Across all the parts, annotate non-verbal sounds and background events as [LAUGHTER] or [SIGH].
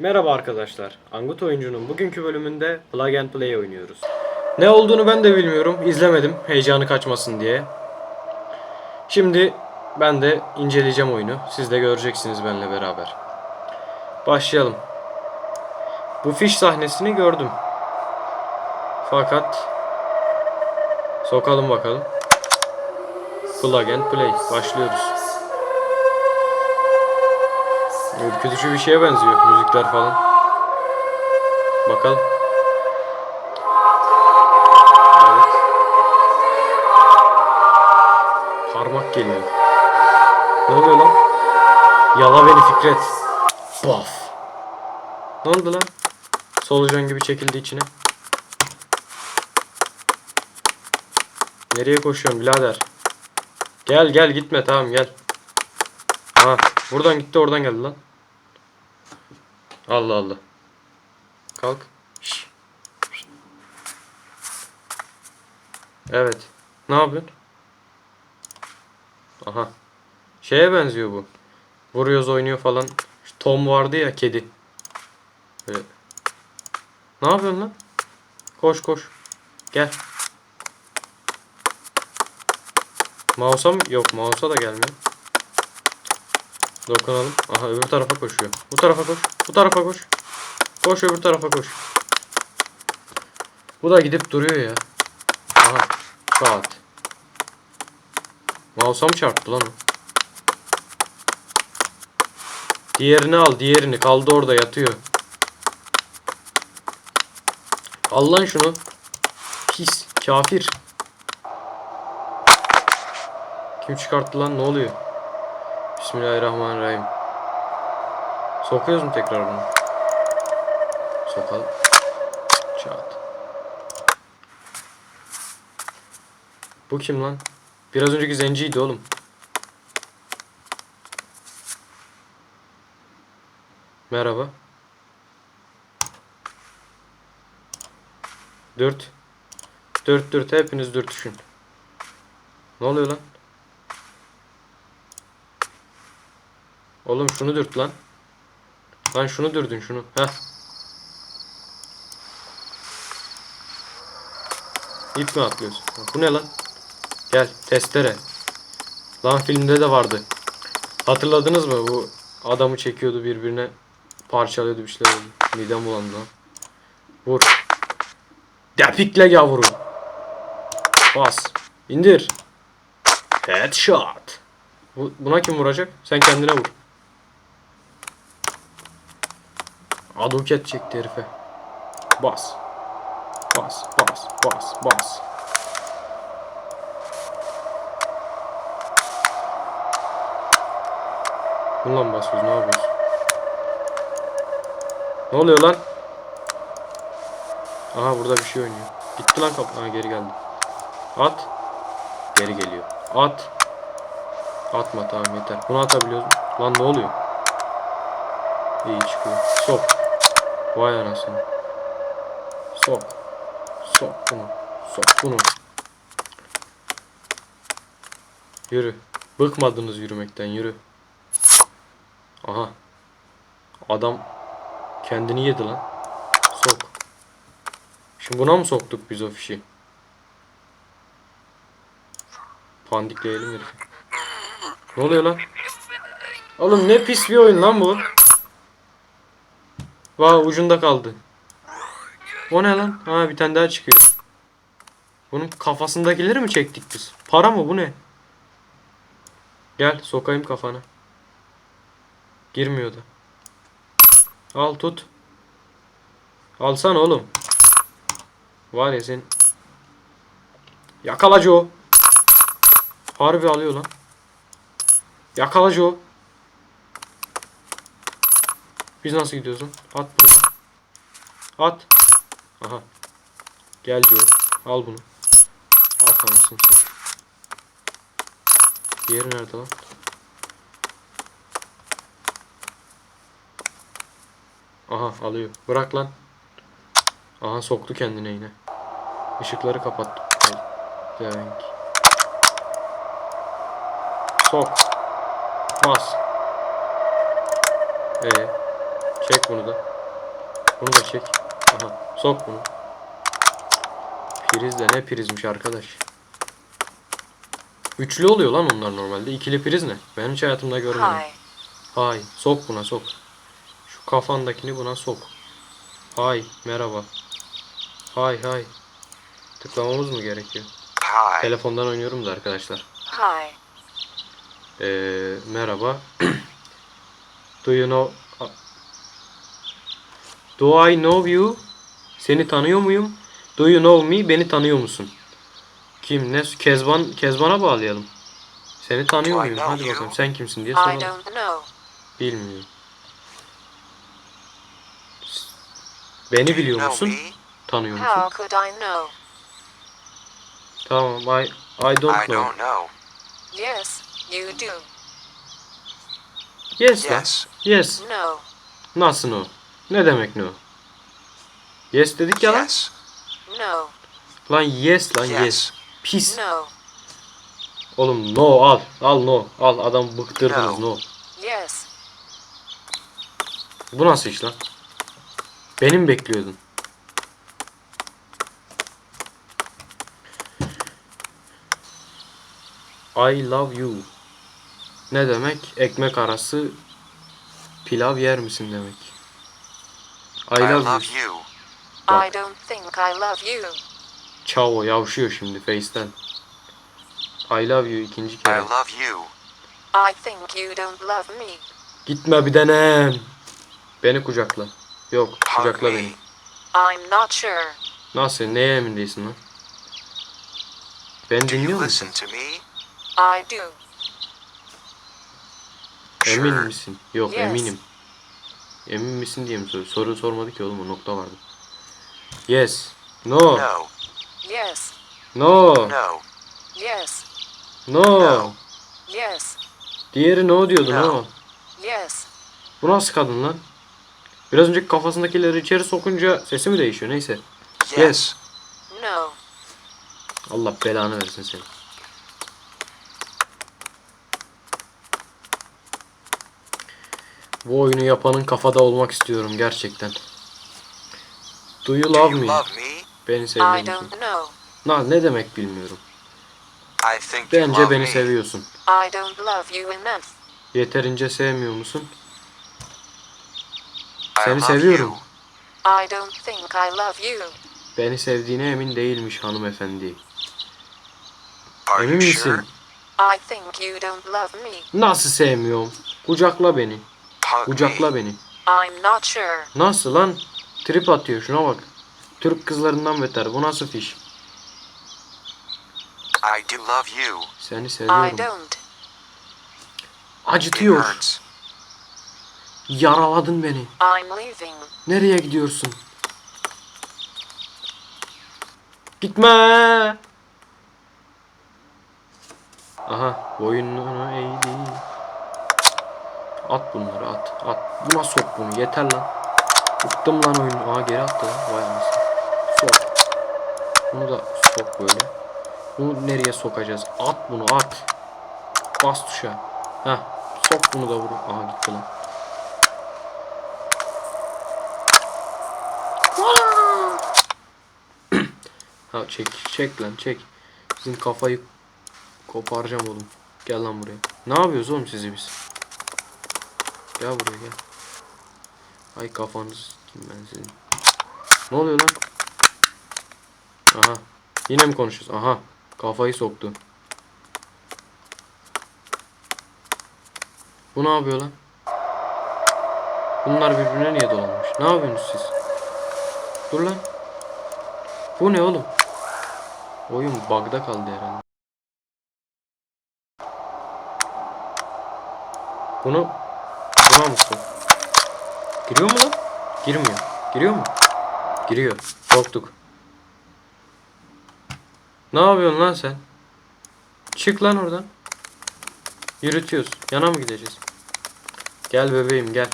Merhaba arkadaşlar. Angut Oyuncu'nun bugünkü bölümünde Plug and Play oynuyoruz. Ne olduğunu ben de bilmiyorum. İzlemedim heyecanı kaçmasın diye. Şimdi ben de inceleyeceğim oyunu. Siz de göreceksiniz benimle beraber. Başlayalım. Bu fiş sahnesini gördüm. Fakat sokalım bakalım. Plug and Play. Başlıyoruz. Ürkütücü bir şeye benziyor müzikler falan. Bakalım. Evet. Parmak geliyor. Ne oluyor lan? Yala beni Fikret. Baf. Ne oldu lan? Solucan gibi çekildi içine. Nereye koşuyorsun birader? Gel gel gitme tamam gel. Ha buradan gitti oradan geldi lan. Allah Allah. Kalk. Şş. Evet. Ne yapıyorsun? Aha. Şeye benziyor bu. Vuruyoruz oynuyor falan. Şu Tom vardı ya kedi. Böyle. Ne yapıyorsun lan? Koş koş. Gel. Mouse'a mı? Yok mouse'a da gelmiyor. Dokunalım. Aha öbür tarafa koşuyor. Bu tarafa koş. Bu tarafa koş. Koş öbür tarafa koş. Bu da gidip duruyor ya. Aha. Saat. Mouse'a mı çarptı lan? Diğerini al diğerini. Kaldı orada yatıyor. Al lan şunu. Pis. Kafir. Kim çıkarttı lan ne oluyor? Bismillahirrahmanirrahim. Sokuyoruz mu tekrar bunu? Sokalım. Çat. Bu kim lan? Biraz önceki zenciydi oğlum. Merhaba. Dürt. Dürt dürt hepiniz dürtüşün. Ne oluyor lan? Oğlum şunu dürt lan. Lan şunu dürdün şunu. Heh. İp mi atlıyorsun? Bu ne lan? Gel testere. Lan filmde de vardı. Hatırladınız mı? Bu adamı çekiyordu birbirine parçalıyordu bir şeyler. Midem bulandı lan. Vur. Depikle yavru. Bas. İndir. Headshot. Bu, buna kim vuracak? Sen kendine vur. Aduket çekti herife. Bas. Bas, bas, bas, bas. Bununla mı basıyoruz? Ne yapıyoruz? Ne oluyor lan? Aha burada bir şey oynuyor. Gitti lan kapı. Ha geri geldi. At. Geri geliyor. At. Atma tamam yeter. Bunu atabiliyoruz. Lan ne oluyor? İyi çıkıyor. Sok. Vay anasını. Sok. Sok bunu. Sok bunu. Yürü. Bıkmadınız yürümekten yürü. Aha. Adam kendini yedi lan. Sok. Şimdi buna mı soktuk biz o fişi? Pandikleyelim herifi. Ne oluyor lan? Oğlum ne pis bir oyun lan bu. Vay ucunda kaldı. O ne lan? Ha bir tane daha çıkıyor. Bunun kafasındakileri mi çektik biz? Para mı bu ne? Gel sokayım kafana. Girmiyordu. Al tut. Alsana oğlum. Var ya sen. Yakala Joe. Harbi alıyor lan. Yakala Joe. Biz nasıl gidiyoruz lan? At bunu. At. Aha. Gel Joe. Al bunu. At anasını sen. Diğeri nerede lan? Aha alıyor. Bırak lan. Aha soktu kendine yine. Işıkları kapattı. Renk. Sok. Bas. Ee, çek bunu da. Bunu da çek. Aha. Sok bunu. Priz de ne prizmiş arkadaş. Üçlü oluyor lan onlar normalde. İkili priz ne? Ben hiç hayatımda görmedim. Hay. Sok buna sok. Şu kafandakini buna sok. Hay. Merhaba. Hay hay. Tıklamamız mı gerekiyor? Hi. Telefondan oynuyorum da arkadaşlar. Hi. Ee, merhaba. [CLEARS THROAT] Do you know... Do I know you? Seni tanıyor muyum? Do you know me? Beni tanıyor musun? Kim? Ne? Kezban, Kezban'a bağlayalım. Seni tanıyor Do I muyum? Hadi you? bakalım. Sen kimsin diye I soralım. don't know. Bilmiyorum. Beni biliyor musun? Tanıyor musun? How could I know? Tamam. I, I don't I know. don't know. Yes, you do. Yes. Yes. Yes. No. Nasıl no? Ne demek no? Yes dedik ya lan. Yes. No. Lan yes lan yes. Yes. Pis. No. Oğlum no al. Al no. Al adam bıktırdınız no. Yes. Bu nasıl iş lan? Benim bekliyordun. I love you. Ne demek? Ekmek arası pilav yer misin demek. I I love, you. love you. Bak. I don't think I love you. Çavo yavşıyor şimdi Face'ten. I love you ikinci I kere. love you. I think you don't love me. Gitme bir denem. Beni kucakla. Yok kucakla beni. I'm not sure. Nasıl? Neye emin değilsin lan? Beni Do dinliyor you musun? listen to me? I do. Emin misin? Yok Yes. eminim. Emin misin diye mi soruyor? Soru sormadı ki oğlum o nokta vardı. Yes. No. No. Yes. No. No. Yes. No. No. Yes. Diğeri no diyordu no. No. Yes. Bu nasıl kadın lan? Biraz önceki kafasındakileri içeri sokunca sesi mi değişiyor? Neyse. Yes. No. Allah belanı versin seni. Bu oyunu yapanın kafada olmak istiyorum gerçekten. Do you love me? Beni I seviyor musun? don't know. Na, ne demek bilmiyorum. I think you Bence love beni me. seviyorsun. I don't love you enough. Yeterince sevmiyor musun? I Seni love seviyorum. you. I don't think I love you. Beni sevdiğine emin değilmiş hanımefendi. Are Emin you sure? misin? I think you don't love me. Nasıl sevmiyorum? Kucakla beni. Kucakla beni. I'm not sure. Nasıl lan? Trip atıyor şuna bak. Türk kızlarından beter. Bu nasıl fiş? I do love you. Seni I seviyorum. don't. It Acıtıyor. hurts. Yaraladın beni. I'm leaving. Nereye gidiyorsun? Gitme. Aha boynunu eğdi. At bunları at. At. Buna sok bunu yeter lan. Bıktım lan oyunu. Aa geri attı lan. Vay anasını. Sok. Bunu da sok böyle. Bunu nereye sokacağız? At bunu at. Bas tuşa. Heh. Sok bunu da vur. Aha gitti lan. [CLEARS THROAT] Ha çek çek lan çek. Sizin kafayı koparacağım oğlum. Gel lan buraya. Ne yapıyoruz oğlum sizi biz? Gel buraya gel. Ay kafanız kim ben sizin. Ne oluyor lan? Aha. Yine mi konuşuyoruz? Aha. Kafayı soktu. Bu ne yapıyor lan? Bunlar birbirine niye dolanmış? Ne yapıyorsunuz siz? Dur lan. Bu ne oğlum? Oyun bug'da kaldı herhalde. Bunu buna mı sok? Giriyor mu lan? Girmiyor. Giriyor mu? Giriyor. Soktuk. Ne yapıyorsun lan sen? Çık lan oradan. Yürütüyoruz. Yana mı gideceğiz? Gel bebeğim gel.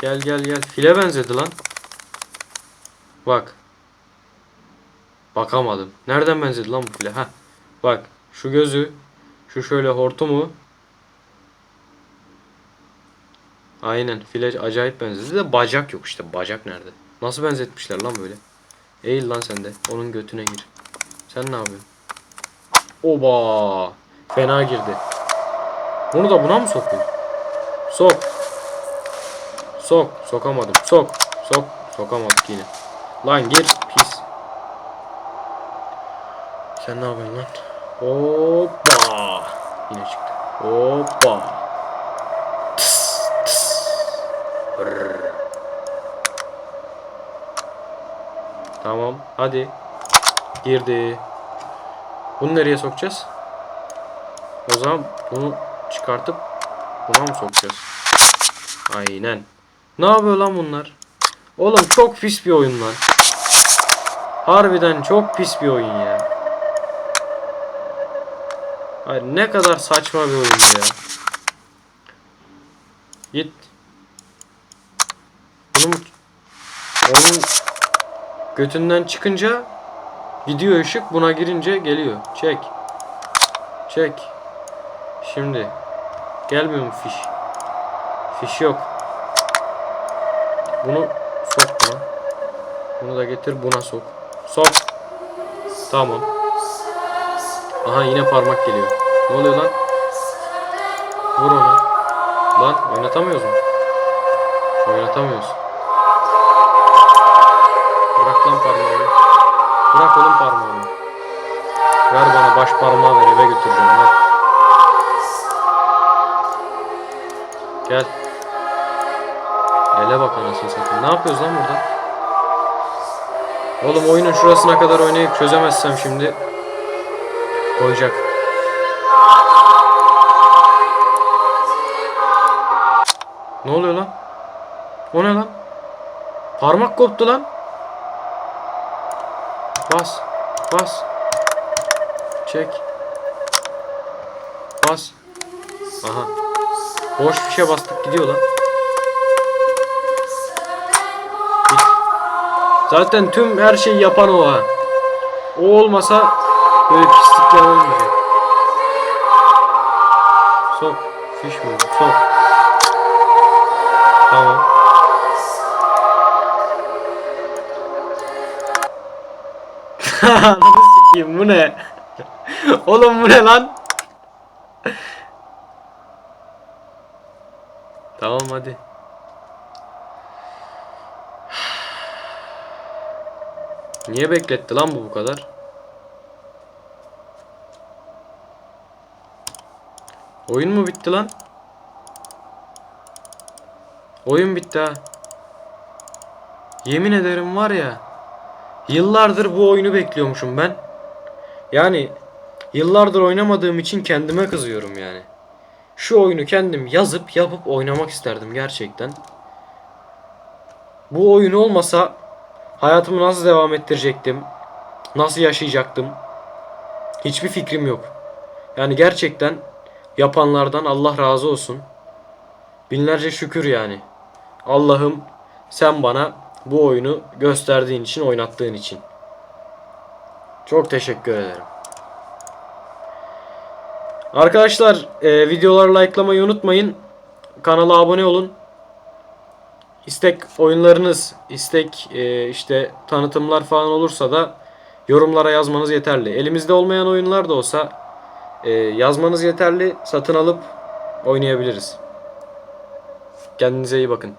Gel gel gel. File benzedi lan. Bak. Bakamadım. Nereden benzedi lan bu file? Ha. Bak. Şu gözü. Şu şöyle hortumu. Aynen file acayip benzedi de bacak yok işte. Bacak nerede? Nasıl benzetmişler lan böyle? Eğil lan sen de. Onun götüne gir. Sen ne yapıyorsun? Oba! Fena girdi. Bunu da buna mı sokuyor? Sok. Sok. Sokamadım. Sok. Sok. Sokamadık yine. Lan gir. Pis. Sen ne yapıyorsun lan? Hoppa. Yine çıktı. Hoppa. Tamam. Hadi. Girdi. Bunu nereye sokacağız? O zaman bunu çıkartıp buna mı sokacağız? Aynen. Ne yapıyor lan bunlar? Oğlum çok pis bir oyun lan. Harbiden çok pis bir oyun ya. Hayır ne kadar saçma bir oyun ya. Git. Mu- onun götünden çıkınca gidiyor ışık buna girince geliyor. Çek. Çek. Şimdi. Gelmiyor mu fiş? Fiş yok. Bunu sok buna. Bunu da getir buna sok. Sok. Tamam. Aha yine parmak geliyor. Ne oluyor lan? Vur onu. Lan oynatamıyoruz mu? Oynatamıyoruz. Bırak lan parmağını. Bırak oğlum parmağını. Ver bana baş parmağı ver eve götüreceğim ver. Gel. Ele bak anasını satayım. Ne yapıyoruz lan burada? Oğlum oyunun şurasına kadar oynayıp çözemezsem şimdi koyacak. Ne oluyor lan? O ne lan? Parmak koptu lan. Bas. Bas. Çek. Bas. Aha. Boş bir şey bastık gidiyor lan. Git. Zaten tüm her şeyi yapan o ha. O olmasa böyle pislikler olmayacak. Sok. Fiş mi? Sok. Ananı sikeyim bu ne? Oğlum bu ne lan? tamam hadi. Niye bekletti lan bu bu kadar? Oyun mu bitti lan? Oyun bitti ha. Yemin ederim var ya. Yıllardır bu oyunu bekliyormuşum ben. Yani yıllardır oynamadığım için kendime kızıyorum yani. Şu oyunu kendim yazıp yapıp oynamak isterdim gerçekten. Bu oyun olmasa hayatımı nasıl devam ettirecektim? Nasıl yaşayacaktım? Hiçbir fikrim yok. Yani gerçekten yapanlardan Allah razı olsun. Binlerce şükür yani. Allah'ım sen bana bu oyunu gösterdiğin için, oynattığın için. Çok teşekkür ederim. Arkadaşlar e, videoları likelamayı unutmayın. Kanala abone olun. İstek oyunlarınız, istek e, işte tanıtımlar falan olursa da yorumlara yazmanız yeterli. Elimizde olmayan oyunlar da olsa e, yazmanız yeterli. Satın alıp oynayabiliriz. Kendinize iyi bakın.